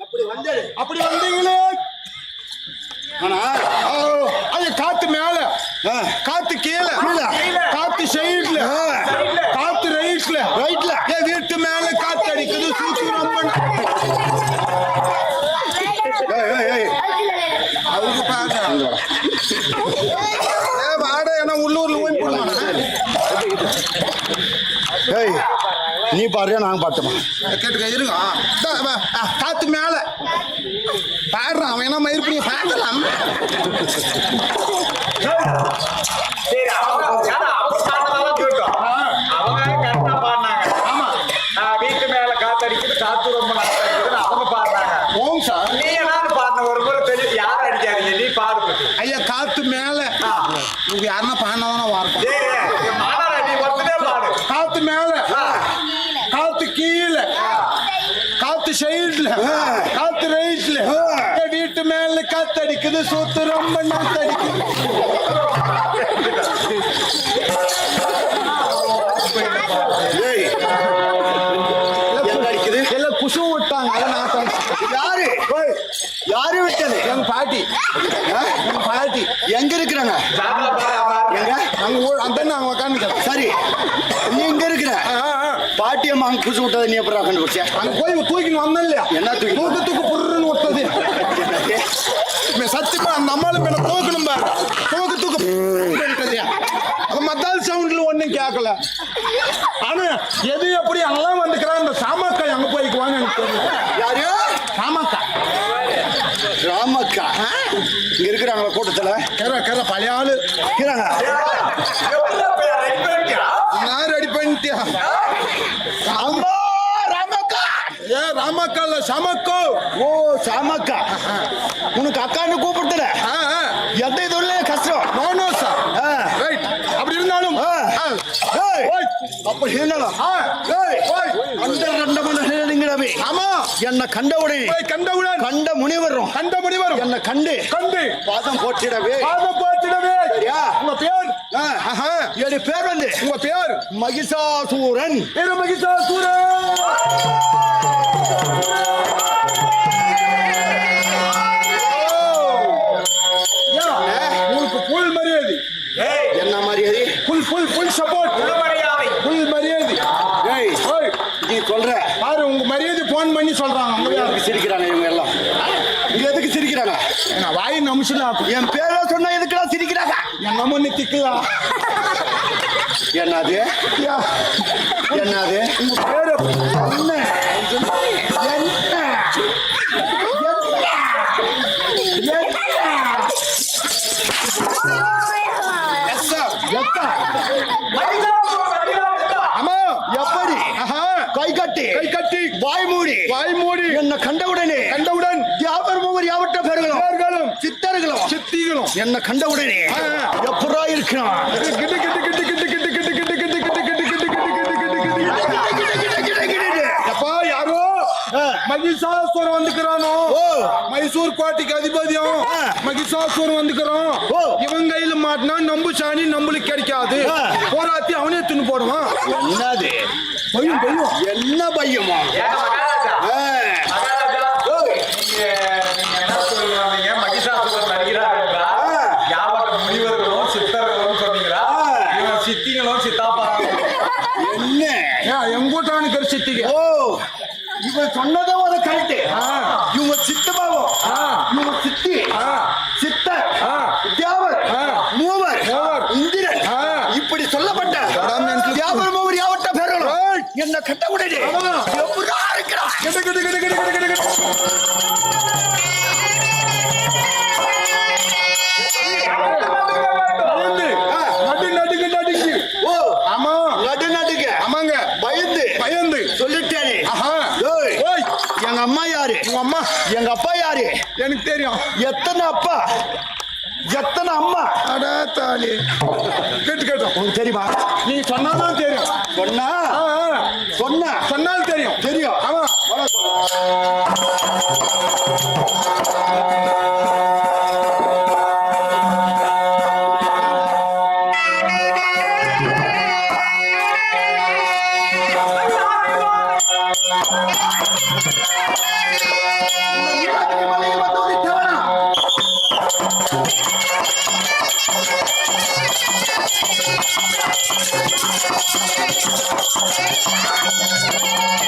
அப்படி அப்படி வந்தீங்களே ஆனா ஓ, அது காத்து மேல காத்து கீழே நீ பாரு நாங்க பாட்டுமா கேட்டுக்க இருங்க காத்து மேல பாடுறான் அவன் என்ன மயிர் பண்ணி பாடலாம் யாரு விட்டது? எங்க பாட்டி? எங்க பாட்டி. எங்க இருக்கிறாங்க. எங்க? நாங்க ஊர் அந்த நாங்க சரி. நீ இங்க இருக்கிற? பாட்டியம்மா அங்க புதுசு விட்டதை நீ அப்புறம் கண்டுபிடிச்ச அங்க போய் தூக்கின்னு வந்தோம் இல்லையா? என்ன தூக்கி? தூக்கு தூக்கு புருன்னு விட்டது சத்தியமா அந்த அம்மாளும் என்ன தூக்கணும் பாரு. தூக்கு தூக்கு மத்தால் சவுண்ட்ல ஒண்ணும் கேட்கல ஆனா எது எப்படி அங்கெல்லாம் வந்துக்கிறான்? இந்த சாமாக்கா எங்க போய்க்குவாங்க எனக்கு தெரியல யாரு? சாமாக்கா ராமக்கா இங்க இருக்கிறாங்களா கூட்டத்துல. கர கர பழைய ஆளு. இருக்கிறாங்க. ரெடி பண்ணிட்டியா? ஏ ராமாக்கா. இல்ல சாமாக்கோ. ஓ சாமக்கா. உனக்கு அக்கான்னு கூப்பிடுத்தல அப்ப ஹீனலா அந்த கண்டமன ஹீனலிங்கிறவே ஆமா. என்ன கண்டவுடனே. கண்டவுடன். கண்ட முனிவரும். கண்ட முனிவரும். என்ன கண்டு. கண்டு. பாதம் போட்டிடவே பாதம் போட்டிடவே சரியா? உங்க பேர் என்னுடைய பேர் வந்து. உங்க பேர் மகிஷாசூரன். பேர் மகிஷாசூரன். பண்ணி சொல்றாங்க சிரிக்கிறாங்க இவங்க எல்லாம் எதுக்கு சிரிக்கிறாங்க என்ன வாய் நமிச்சுல என் பேரை சொன்னா எதுக்குலாம் சிரிக்கிறாங்க என்னமோ நீ திக்கலாம் என்னது என்னது உங்க பேரு என்ன என்ன ஆமா எப்படி ஆஹா கை கட்டி கை கட்டி வாய் மூடி வாய் மூடி என்ன கண்டவுடனே கண்டவுடன் யாவர் மூவர் யாவற்ற பேர்களும் பேர்களும் சித்தர்களும் சித்திகளும் என்ன கண்டவுடனே. எப்படா இருக்கிறான் கிட்டு கிட்டு கிட்டு கிட்டு கிட்டு கிட்டு கிட்டு கிட்டு கிட்டு கிட்டு. மகிஷாசுரம் வந்துக்கிறானோ ஓ. மைசூர் கோட்டைக்கு அதிபதியும். மகிஷாசுரம் வந்துக்கிறோம். இவன் கையில மாட்டினா நம்பு சாணி நம்மளுக்கு கிடைக்காது. போராத்தி அவனே துணி போடுவான். என்னது? பையன் பையன். என்ன பையமா சித்திங்களும் சித்தாப்பா என்ன? எங்கூட்டானுக்கு ஓ. இவன் சொன்னதை இந்த கெட்ட உடனே. எப்படா இருக்கிறான் கெட்ட கெட்ட கெட்ட கெட்ட கெட்ட கெட்ட எங்க அம்மா யாரு? உங்க அம்மா. எங்க அப்பா யாரு? எனக்கு தெரியும். எத்தனை அப்பா? எத்தனை அம்மா? அடா தாலி. கேட்டு கேட்டோம். உங்களுக்கு தெரியுமா? நீங்க சொன்னாதான் தெரியும். சொன்னா. சொன்ன? சொன்னால் தெரியும். தெரியும். ஆமா. やった!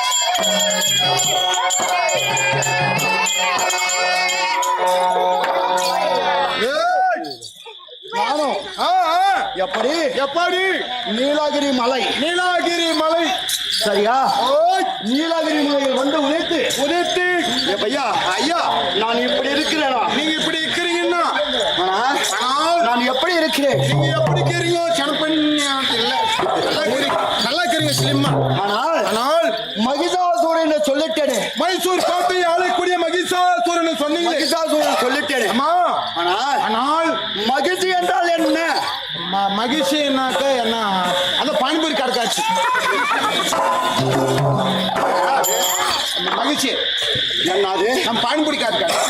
எப்படி? எப்படி? நீலகிரி மலை. நீலகிரி மலை. சரியா? நீலகிரி மலையில் வந்து உதைத்து. உதித்து. பையா ஐயா நான் இப்படி இருக்கிறேனா? நீங்க இப்படி இருக்கிறீங்கன்னா? நான் எப்படி இருக்கிறேன் நீங்க எப்படி இருக்கிறீங்க சனப்பண்ணியா இல்ல நல்லா இருக்கிறீங்க நல்லா இருக்கிறீங்க ஸ்லிம்மா ஆனால் ஆனால் மகிஷாசூரன் சொல்லிட்டேனே மைசூர் கோட்டையை ஆளக்கூடிய மகிஷாசுரன் சொன்னீங்களே மகிஷாசூரன் சொல்லிட்டேனே அம்மா ஆனால் ஆனால் மகிழ்ச்சி என்றால் என்ன ம- மகிழ்ச்சினாக்க என்ன? அந்த பானிபூரி கடைக்காச்சு மகிழ்ச்சி. என்னது? நம்ம பானிபூரி கடைக்காச்சு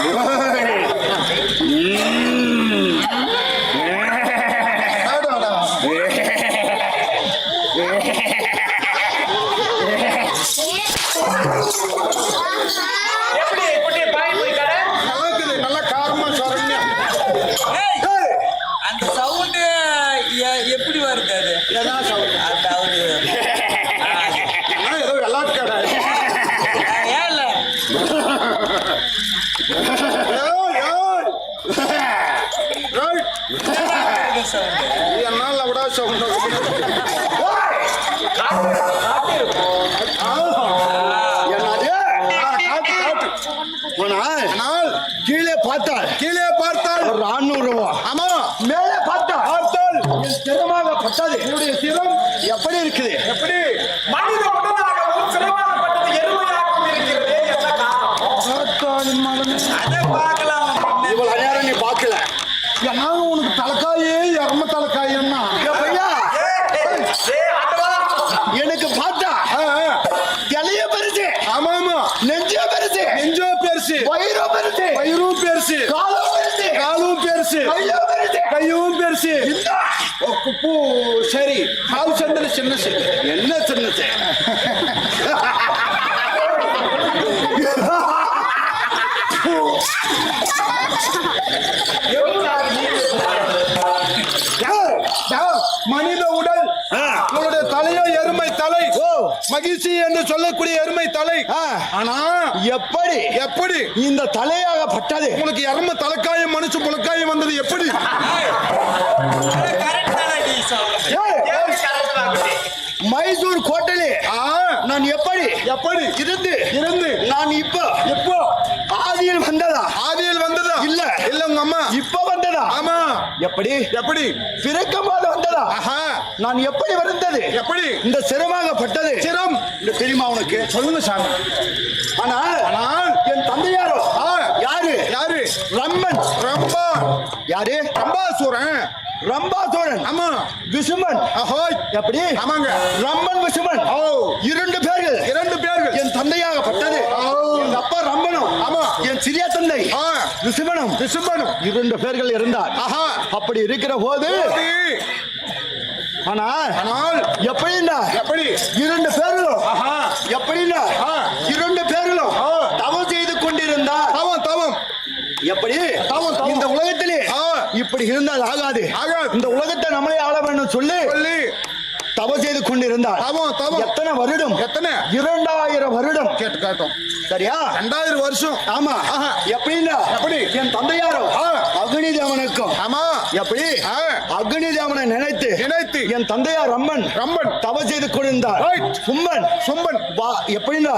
எப்படி எப்படி பானிபூரி கடை நல்லா இருக்குது நல்லா காரமா சொல்றீங்க ஏய், அந்த சவுண்டு எப்படி வருது அது எதான் sound? அந்த அவரு ஆ, ஏதோ விளையாட்டு கடை ஏன்ல ஏய், ஏய். ஏய், சவுண்டு என்னால விடா sound என்னது ஆ, காட்டு காட்டு ஆனால் ஆனால் கீழே பார்த்தால் கீழே பார்த்தால் ஒரு ரூபா. ஆமா. மேலே பார்த்தால் பார்த்தால் சிரமாக பட்டது. என்னுடைய சிரம் எப்படி இருக்குது? எப்படி சரி கால் சென்டர் சின்ன சின்ன என்ன சின்னது மனித உடல். உங்களுடைய தலையோ எருமை தலை ஓ. மகிழ்ச்சி என்று சொல்லக்கூடிய எருமை தலை ஆ. ஆனா எப்படி எப்படி இந்த தலையாக பட்டது உனக்கு எருமை தலைக்காயம் மனுஷ புலக்காயம் வந்தது எப்படி மைசூர் கோட்டையிலே நான் எப்படி எப்படி? இருந்து இருந்து. நான் இப்போ எப்போ? ஆதியில் வந்ததா? ஆதியில் வந்ததா? இல்ல. இல்ல உங்க அம்மா. இப்ப வந்ததா? ஆமா. எப்படி? எப்படி? பிறக்கும் போது வந்ததா? ஆஹா. நான் எப்படி வந்தது? எப்படி? இந்த சிரமாகப்பட்டது சிரம். இந்த தெரியுமா உனக்கு? சொல்லுங்க சாமி. ஆனால் ஆனால் என் தந்தையாரோ? யாரு? யாரு? ரம்மன். ரம்பா. யாரு? ரம்பாசூரன். ரம்பாசோழன் ஆமா. விசுமன். அஹோய் எப்படி? ஆமாங்க. ரம்மன் விசுமன். ஓ. இரண்டு பேர்கள். இரண்டு பேர்கள். என் தந்தையாகப்பட்டது. என் அப்பா ரம்பனும் ஆமா. என் சிறிய தந்தை. விசுமனும். விசும்பனும் இரண்டு பேர்கள் இருந்தார். ஆஹா. அப்படி இருக்கிற போது ஆனா ஆனால் எப்படின்னா எப்படி? இரண்டு பேர்களும் ஆஹா. எப்படின்னா ஆ. இரண்டு பேர்களும் ஆ. தவம் செய்து கொண்டிருந்தார் தவம் தவம் எப்படி தவம், தவம். இந்த உலகத்திலே ஆ. இப்படி இருந்தால் ஆகாது. இந்த உலகத்தை நம்மளே ஆள வேண்டும் சொல்லி சொல்லி தவம் செய்து கொண்டிருந்தார் எத்தனை வருடம் எத்தனை இரண்டாயிரம் வருடம் கேட்டு கேட்டோம் சரியா ரெண்டாயிரம் வருஷம் ஆமா. எப்படின்னா எப்படி? என் தந்தையாரோ. அக்னி தேவனுக்கும் ஆமா. எப்படி. அக்னி தேவனை நினைத்து நினைத்து. என் தந்தையார் ரம்மன் ரம்மன். தவம் செய்து கொண்டிருந்தார். சும்மன். சும்பன் வா எப்படின்னா.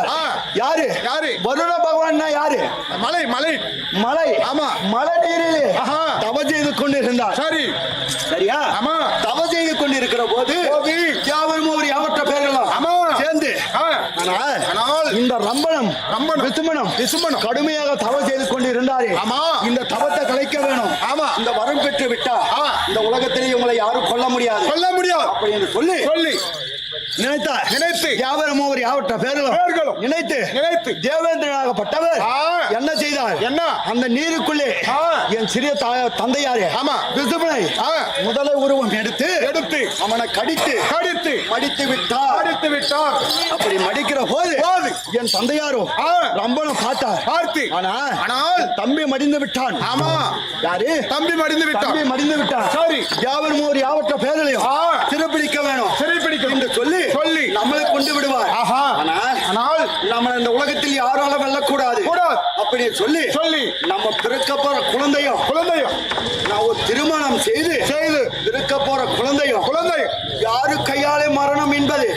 யாரு? யாரு? வருண பகவான் யாரு? மலை மலை. மலை. ஆமா. மலை நீரிலே. தவம் செய்து கொண்டிருந்தார். சரி. சரியா? ஆமா. தவம் செய்து கொண்டிருக்கிற போது போது. யாவரும் ஒரு யாவற்ற பேர்களாம் ஆமா. சேர்ந்து ஆ. ஆனால் ஆனால் இந்த ரம்பனம். விசுமனம் விசுமனம். கடுமையாக தவம் செய்து கொண்டிருந்தாரே ஆமா. இந்த தவத்தை கலைக்க வேணும் ஆமா. இந்த வரம் பெற்று விட்டா. இந்த உலகத்திலே உங்களை யாரும் கொல்ல முடியாது சொல்ல முடியாது அப்படி என்று சொல்லி சொல்லி நினைத்தார் நினைத்து. யாவரும் ஒரு யாவற்ற பேர்களும் பேர்களும். நினைத்து நினைத்து. தேவேந்திரனாகப்பட்டவர். என்ன செய்தார் என்ன? அந்த நீருக்குள்ளே. என் சிறிய தாய தந்தையாரே ஆமா. விசுமனை ஆ. முதலை உருவம் எடுத்து எடுத்து அவனை கடித்து கடித்து மடித்து விட்டார் அடித்து விட்டார் அப்படி மடிக்கிற போது. என் தந்தையாரும். ரம்பனும் பார்த்தார் பார்த்து ஆனா ஆனால் தம்பி மடிந்து விட்டான் ஆமா யாரு தம்பி மடிந்து விட்டார் தம்பி மடிந்து விட்டான் சரி. யாவரும் ஒரு யாவற்ற பேர்களையும். சிறப்பிடிக்க வேணும் சிறைப்பிடிக்கணும். என்று சொல்லி சொல்லி. நம்மளை கொண்டு விடுவார் ஆஹா ஆனா ஆனால் நம்ம இந்த உலகத்தில் யாரால வெல்லக்கூடாது. கூடாது. அப்படி சொல்லி சொல்லி. நம்ம பிறக்க போற குழந்தையும் குழந்தையும். நான் ஒரு திருமணம் செய்து செய்து. பிறக்க போற குழந்தையும் குழந்தையும். யாரு கையாலே மரணம் என்பது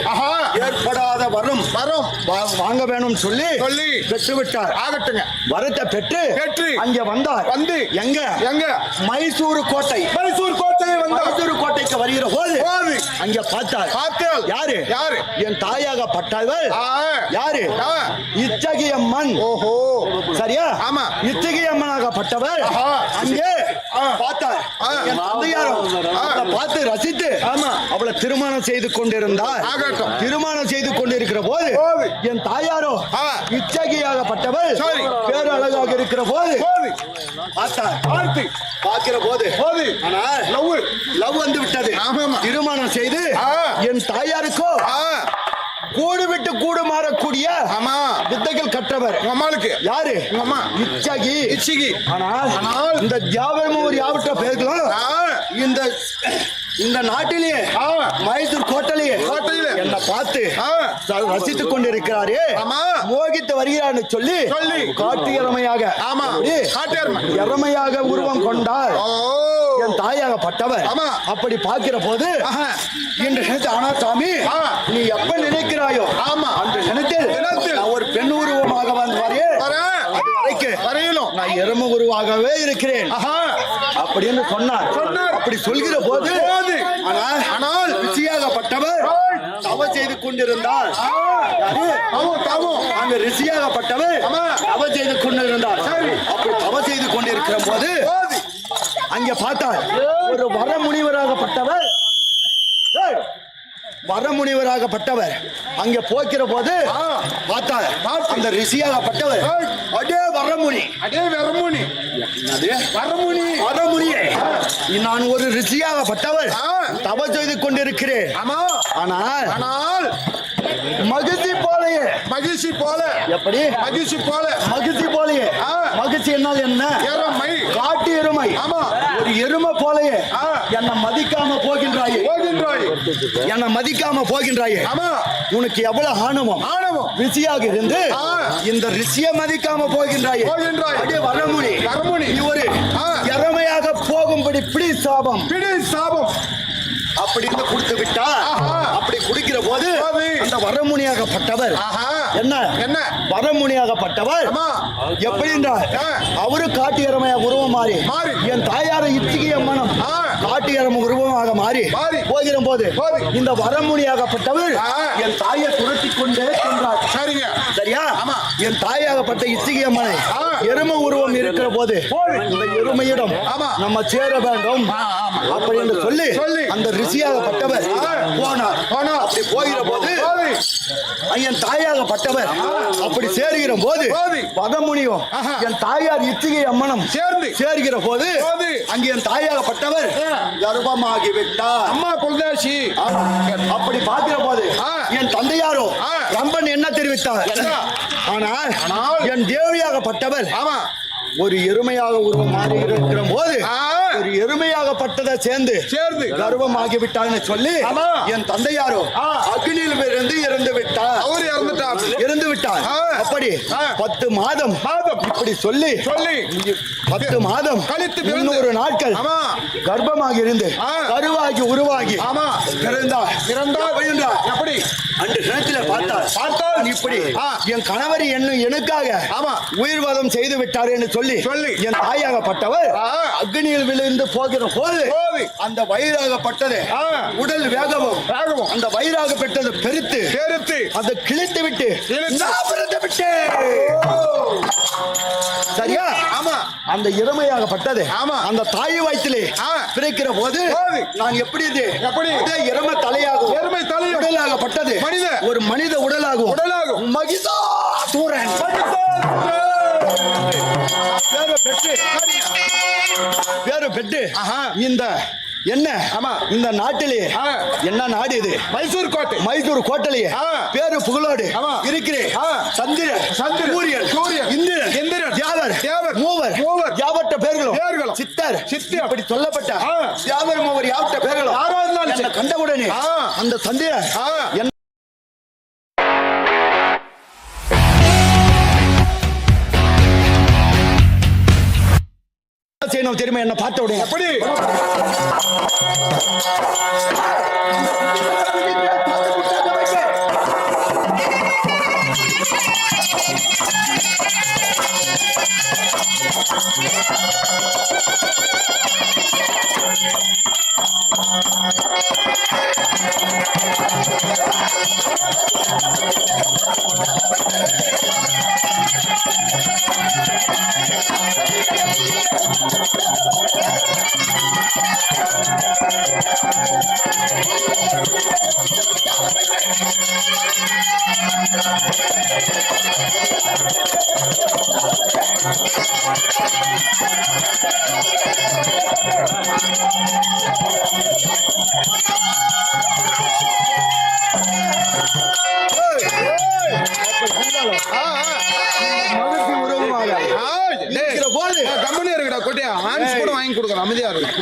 ஏற்படாத வரும். வரும். வாங்க வேணும் சொல்லி சொல்லி. பெற்று விட்டார் ஆகட்டுங்க. வரத்தை பெற்று பெற்று. அங்கே வந்தார். வந்து. எங்க? எங்க? மைசூரு கோட்டை. மைசூர் வந்தார். மைசூரு கோட்டைக்கு வருகிற போது. அங்க பார்த்தார் பார்த்தேன் யாரு யாரு என் தாயாகப்பட்டவள் ஆ. யாரு. இச்சகிய அம்மன் ஓஹோ சரியா ஆமா. இச்சகிய அம்மனாகப்பட்டவர் ஆஹா. அங்கே ஆ. பார்த்தார் ஆ. என் தந்தையாரும் அவளை பார்த்து ரசித்து ஆமா. அவளை திருமணம் செய்து கொண்டிருந்தார் ஆகட்டும். திருமணம் செய்து கொண்டிருக்கிற போது. என் தாயாரோ ஆ. இச்சகியாகப்பட்டவள் சரி. பேர் அழகாக இருக்கிற போது பார்த்தார். பார்த்து பார்க்கிற போது. போது ஆனால் லவ். லவ் வந்து விட்டது. திருமணம் செய்து. என் தாயாருக்கோ கூடு விட்டு கூடு மாறக்கூடிய ஆமா. வித்தைகள் கற்றவர். அம்மாளுக்கு. யாரு? அம்மா. இச்சகி. இச்சிகி. ஆனால் இந்த ஜாவரமும் ஒரு யாவற்ற பேர்களும் இந்த இந்த நாட்டிலேயே. மைசூர் கோட்டையிலேயே கோட்டையிலே. என்னை பார்த்து. ரசித்துக் கொண்டிருக்கிறாரே ஆமா. மோகித்து வருகிறான்னு சொல்லி சொல்லி. காட்டு எருமையாக ஆமா. எருமையாக உருவம் கொண்டார் என் தாயாகப்பட்டவர் ஆமா. அப்படி பார்க்கிற போது. என்று நினைத்து ஆனா சாமி. நீ எப்ப நினைக்கிறாயோ ஆமா. அன்று நினைத்து நினைத்து. நான் ஒரு பெண் உருவமாக வந்து வரேன் வரேன். அது வரைக்கும் வரையிலும் நான் எரும உருவாகவே இருக்கிறேன் அப்படின்னு சொன்னார் சொன்னார். அப்படி சொல்கிற போது. ஆனால் ரிஷியாகப்பட்டவர் தவ செய்து கொண்டிருந்தார் அந்த ரிஷியாகப்பட்டவர். தவ செய்து கொண்டிருந்தார். அப்படி தவ செய்து கொண்டிருக்கிற போது அங்கே பார்த்தார் ஒரு வரமுனிவராகப்பட்டவர் வரமுனிவராகப்பட்டவர் அங்கே போக்கிற போது. பார்த்தார் பார்த்து. அந்த ரிஷியாகப்பட்டவர் ஏய். வரமுனி அடே வரமுனி அது வரமுனி வரமுனியே நான் ஒரு ரிஷியாகப்பட்டவர் ஆ. தவ செய்து கொண்டிருக்கிறேன். ஆமா. ஆனால் ஆனால் மகிழ்ச்சி போலயே. மகிழ்ச்சி போல. எப்படி? மகிழ்ச்சி போல. மகிழ்ச்சி போலயே. மகிழ்ச்சி என்னால் என்ன? எருமை. காட்டு எருமை. ஆமா. ஒரு எருமை போலயே. என்னை மதிக்காம போகின்றாயே. போகின்றாய். என்னை மதிக்காம போகின்றாயே. ஆமா. உனக்கு எவ்வளவு ஆணவம் ஆணவம் ரிஷியாக இருந்து. இந்த ரிஷிய மதிக்காம போகின்றாயே. அடே வரமுனி வரமுனி. நீ ஒரு ஆ. இறமையாக போகும்படி பிடி சாபம் பிடி சாபம் அப்படின்னு கொடுத்து விட்டா. அப்படி குடிக்கிற போது. அந்த வரமுனியாகப்பட்டவர் என்ன என்ன வரமுனியாகப்பட்டவர். எப்படி என்றால். அவரு காட்டு எருமையாக உருவம் மாறி. என் தாயார இச்சிகிய மனம். காட்டு எருமை உருவமாக மாறி மாறி. போகிற போது. இந்த வரமுனியாகப்பட்டவர் ஆ. என் தாயை துரத்தி கொண்டே சென்றார் சரிங்க சரியா. என் தாயாகப்பட்ட இச்சிகிய மனை ஆ. எரும உருவம் இருக்கிற போது இந்த எருமையிடம். நம்ம சேர வேண்டும் அப்படின்னு சொல்லி சொல்லி. அந்த ரிஷியாகப்பட்டவர். போனார் போனார். அப்படி போகிற போது. என் தாயாகப்பட்டவர் அப்படி சேருகிற போது. பகமுனியும். என் தாயார் இத்திகை அம்மனும் சேர்ந்து. சேர்கிற போது. அங்கே என் தாயாகப்பட்டவர் ஆ. கர்ப்பமாகி விட்டார் அம்மா குலதாசி. அப்படி பார்க்கிற போது. என் தந்தையாரோ. ரம்பன் என்ன தெரிவித்தார் ஆனால் என் தேவியாகப்பட்டவர் ஆமா ஒரு எருமையாக உருவம் மாறி இருக்கிற போது. ஒரு எருமையாகப்பட்டதை சேர்ந்து சேர்ந்து. கர்வமாகி விட்டான்னு சொல்லி. என் தந்தையாரோ. அக்னியில் இருந்து இறந்து விட்டார் அவர் இறந்துட்டார் இறந்து விட்டார். அப்படி. பத்து மாதம் மாதம். இப்படி சொல்லி சொல்லி பத்து மாதம் கழித்து. முன்னூறு நாட்கள். கர்ப்பமாக இருந்து. கருவாகி உருவாகி ஆமா. பிறந்தார் பிறந்தார். எப்படி அன்று கிணத்துல பார்த்தார் பார்த்தால் இப்படி. என் கணவர் என்ன எனக்காக ஆமா. உயிர்வாதம் செய்து விட்டார் என்று சொல்லி சொல்லி. என் தாயாகப்பட்டவர். அக்னியில் விழுந்து போகிற போது. அந்த வயிறாகப்பட்டது. உடல் வேகவும் வேகவும். அந்த வயிறாகப்பட்டது பெருத்து சேர்த்து அதை கிழித்து விட்டு விட்டேன் சரியா ஆமா அந்த இளமையாகப்பட்டது ஆமா. அந்த தாய் வயிற்றிலே. பிறக்கிற போது. நான் எப்படி இது எப்படி? எருமை தலையாகும் எருமை தலையும். உடலாகப்பட்டது மனித. ஒரு மனித உடலாகும் உடலாகும். மகிதா சூரன் பேரு பெற்று பேரு பெற்று ஆஹா. இந்த என்ன ஆமா. இந்த நாட்டிலே. என்ன நாடு இது மைசூர் கோட்டை மைசூர் கோட்டலையே ஆ. பேரு புகழோடு. இருக்கிறேன் ஆ. சந்திரன் சந்திரன். சூரியன் சூரியன். இந்திரன் இந்திரன். தியாவர் தேவர். மூவர் மூவர். யாவட்ட பேர்களும் பேர்களும். சித்தர் சித்தியம். இப்படி சொல்லப்பட்ட ஆ. தியாவர் மூவர் யாவட்ட பேர்களும் என்னை சரி. கண்டவுடனே. அந்த சந்திரன் தெரியுமா? என்ன பார்த்த உடனே. எப்படி? போது ஆ, கம்முனு இருக்குடா கொட்டியா? ஹான்ஸ் கூட வாங்கி கொடுக்குறேன். அமைதியா இருக்கு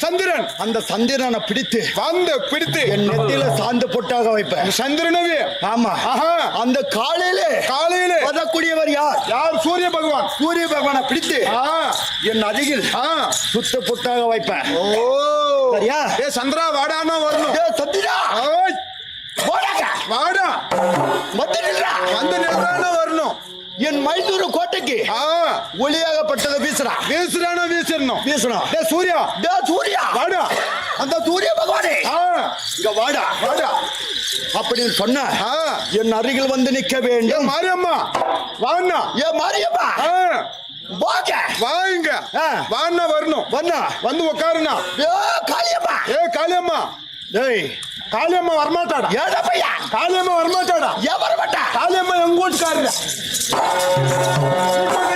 சந்திரன். அந்த சந்திரனை பிடித்து வந்து பிடித்து என் நெத்தியில சாந்து பொட்டாக வைப்பேன். சந்திரனவே ஆமா. ஆஹா. அந்த காலையிலே காலையிலே. வரக்கூடியவர் யார்? யார்? சூரிய பகவான். சூரிய பகவானை பிடித்து என் அருகில். சுத்த பொட்டாக வைப்பேன். ஓ. சரியா? ஏ சந்திரா வாடான்னா வரணும். டேய் சந்திரா! வாடா. வந்து நில்றா. வந்து நின்றானா வரணும். என் மைசூர் கோட்டைக்கு ஆ. ஒளியாகப்பட்டதை வீசுறா வீசுறானா வீசிடணும். வீசணும் டே சூர்யா. டேய் சூர்யா. வாடா. அந்த சூரிய பகவானே. இங்க வாடா. வாடா. அப்படின்னு சொன்ன என் அருகில் வந்து நிக்க ஏ வேண்டும் மாரியம்மா வாண்ணா ஏ மாரியம்மா வாங்க. வாங்க. வாண்ணா வரணும். வந்தா வந்து உட்காருண்ணா ஏ காளியம்மா. ஏ காளியம்மா. டேய். காளியம்மா வரமாட்டாடா. ஏடா பையா. காளியம்மா வரமாட்டாடா. ஏன் வரமாட்டா காளியம்மா எங்க வீட்டுக்காரரு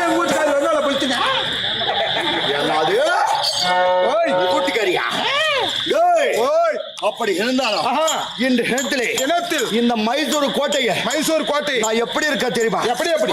எங்க வீட்டுக்காரரு அப்படி இருந்தாலும் ஆஹா. இன்று நேரத்திலே இனத்தில் இந்த மைசூர் கோட்டையை மைசூர் கோட்டை. நான் எப்படி இருக்க தெரியுமா? எப்படி எப்படி?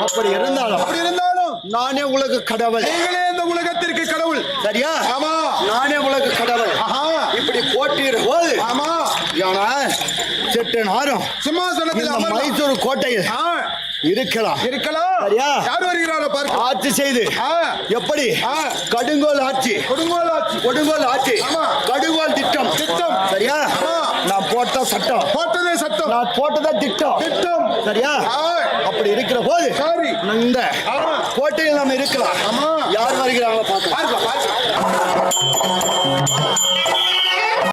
அப்படி இருந்தாலும் அப்படி இருந்தாலும் நானே உலக கடவுள். நீங்களே இந்த உலகத்திற்கு கடவுள். சரியா? ஆமா. நானே உலக கடவுள். ஆஹா. இப்படி போட்டியிட போது ஆமா. ஏன்னா செட்டு நாரும் சிம்மாசனத்தில் மைசூர் கோட்டையில் இருக்கலாம். இருக்கலாம். சரியா? யார் வருகிறாரோ பார்க்க ஆட்சி செய்து. எப்படி. கடுங்கோல் ஆட்சி. கொடுங்கோல் ஆட்சி. கொடுங்கோல் ஆட்சி. கடுங்கோல் திட்டம். திட்டம். சரியா. நான் போட்ட சட்டம். போட்டதே சட்டம். நான் போட்டதா திட்டம். திட்டம். சரியா? அப்படி இருக்கிற போது சரி. இந்த. கோட்டையில் நம்ம இருக்கலாம். யார் வருகிறாங்களோ பார்க்கலாம். பார்க்க பார்க்க